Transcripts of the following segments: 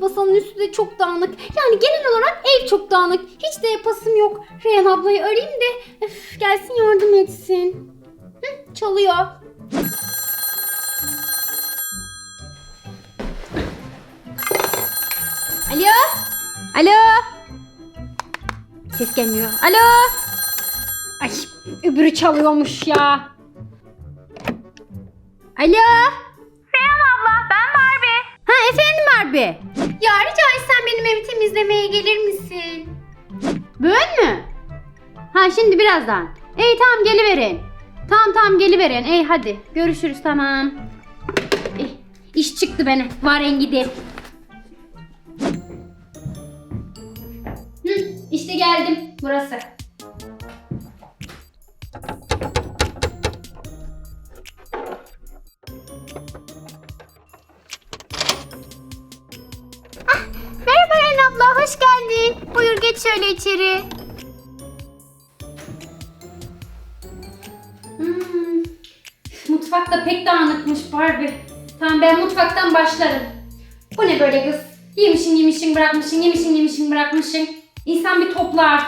Masanın üstü de çok dağınık. Yani genel olarak ev çok dağınık. Hiç de yapasım yok. Reyhan ablayı arayayım da öf, gelsin yardım etsin. Hı, çalıyor. Alo? Alo? Ses gelmiyor. Alo? Ay öbürü çalıyormuş ya. Alo? Efendim Barbie. Ya rica etsem benim evi temizlemeye gelir misin? Böyle mi? Ha şimdi birazdan. İyi tamam geliverin. Tamam tamam geliverin. İyi hadi görüşürüz tamam. Eh, iş çıktı bana. Var gidi. Hı, işte geldim. Burası. Hoş geldin. Buyur geç şöyle içeri. Hmm, mutfak da pek dağınıkmış Barbie. Tamam ben mutfaktan başlarım. Bu ne böyle kız? Yemişin yemişin bırakmışın, yemişin yemişin bırakmışın. İnsan bir toplar.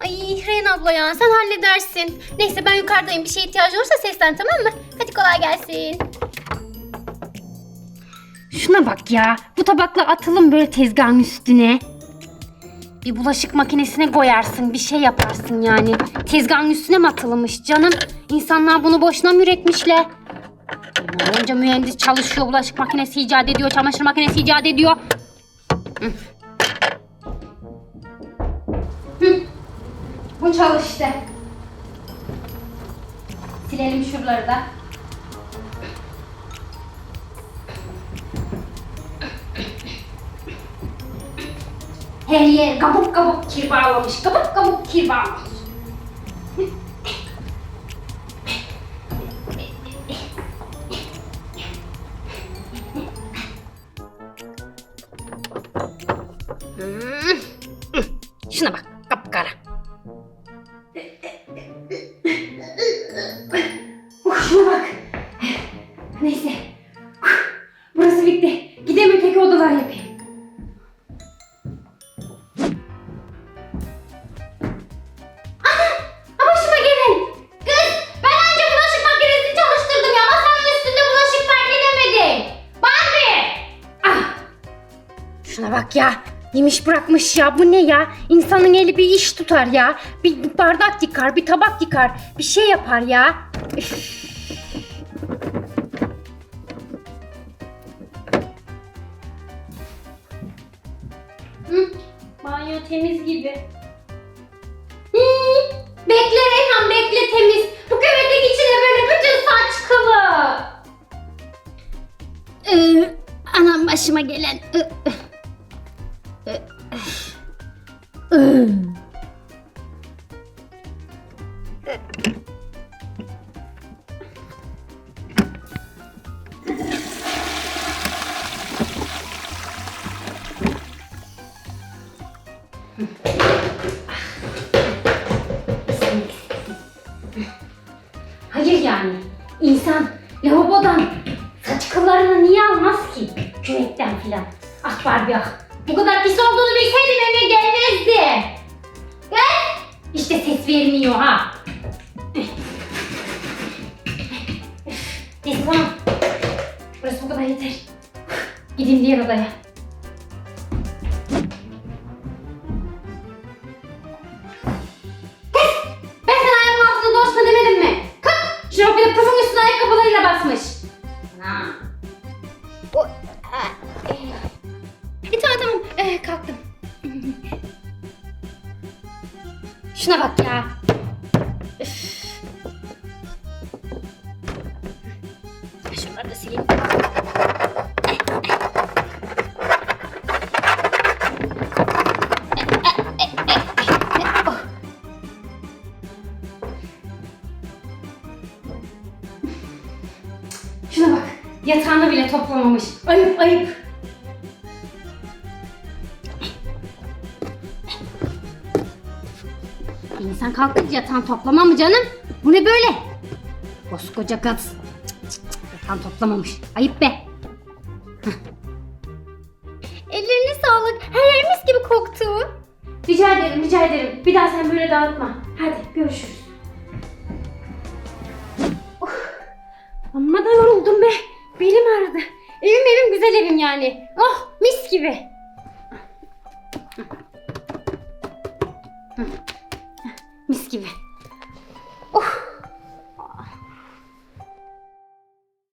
Ay Ren abla ya sen halledersin. Neyse ben yukarıdayım. Bir şeye ihtiyacı olursa seslen tamam mı? Hadi kolay gelsin. Şuna bak ya. Bu tabakla atılım böyle tezgahın üstüne. Bir bulaşık makinesine koyarsın, bir şey yaparsın yani. Tezgahın üstüne mi atılmış canım? İnsanlar bunu boşuna mı üretmişler? Önce mühendis çalışıyor, bulaşık makinesi icat ediyor, çamaşır makinesi icat ediyor. Hı. Bu çalıştı. Silelim şuraları da. Her kabuk kabuk kir bağlamış. Kabuk kabuk kir bağlamış. Şuna bak Şuna bak ya. Yemiş bırakmış ya. Bu ne ya? İnsanın eli bir iş tutar ya. Bir, bardak yıkar, bir tabak yıkar. Bir şey yapar ya. Üf. Hı, banyo temiz gibi. Bekle Reyhan bekle temiz. Bu küvetteki içine böyle bütün saç kılı. Ee, anam başıma gelen. Ee, Hayır yani. insan lavabodan saç kıllarını niye almaz ki? Küvetten filan. Ah Barbie ah. Bu kadar pis olduğunu bilseydim eve gelmezdi. Gel. İşte ses vermiyor ha. Neyse tamam. Burası bu kadar yeter. Gideyim diğer odaya. Şuna bak ya. Üf. Şunları da sileyim. Şuna bak. Yatağını bile toplamamış. Ayıp ayıp. İnsan kalkıp yatağını toplamam mı canım? Bu ne böyle? Koskoca kız. Cık, cık, cık. Yatağını toplamamış. Ayıp be. Ellerine sağlık. Her yer gibi koktu. Rica ederim, rica ederim. Bir daha sen böyle dağıtma. Hadi görüşürüz. Of, amma da yoruldum be. Belim ağrıdı. Evim evim güzel evim yani. Oh mis gibi. Mis gibi.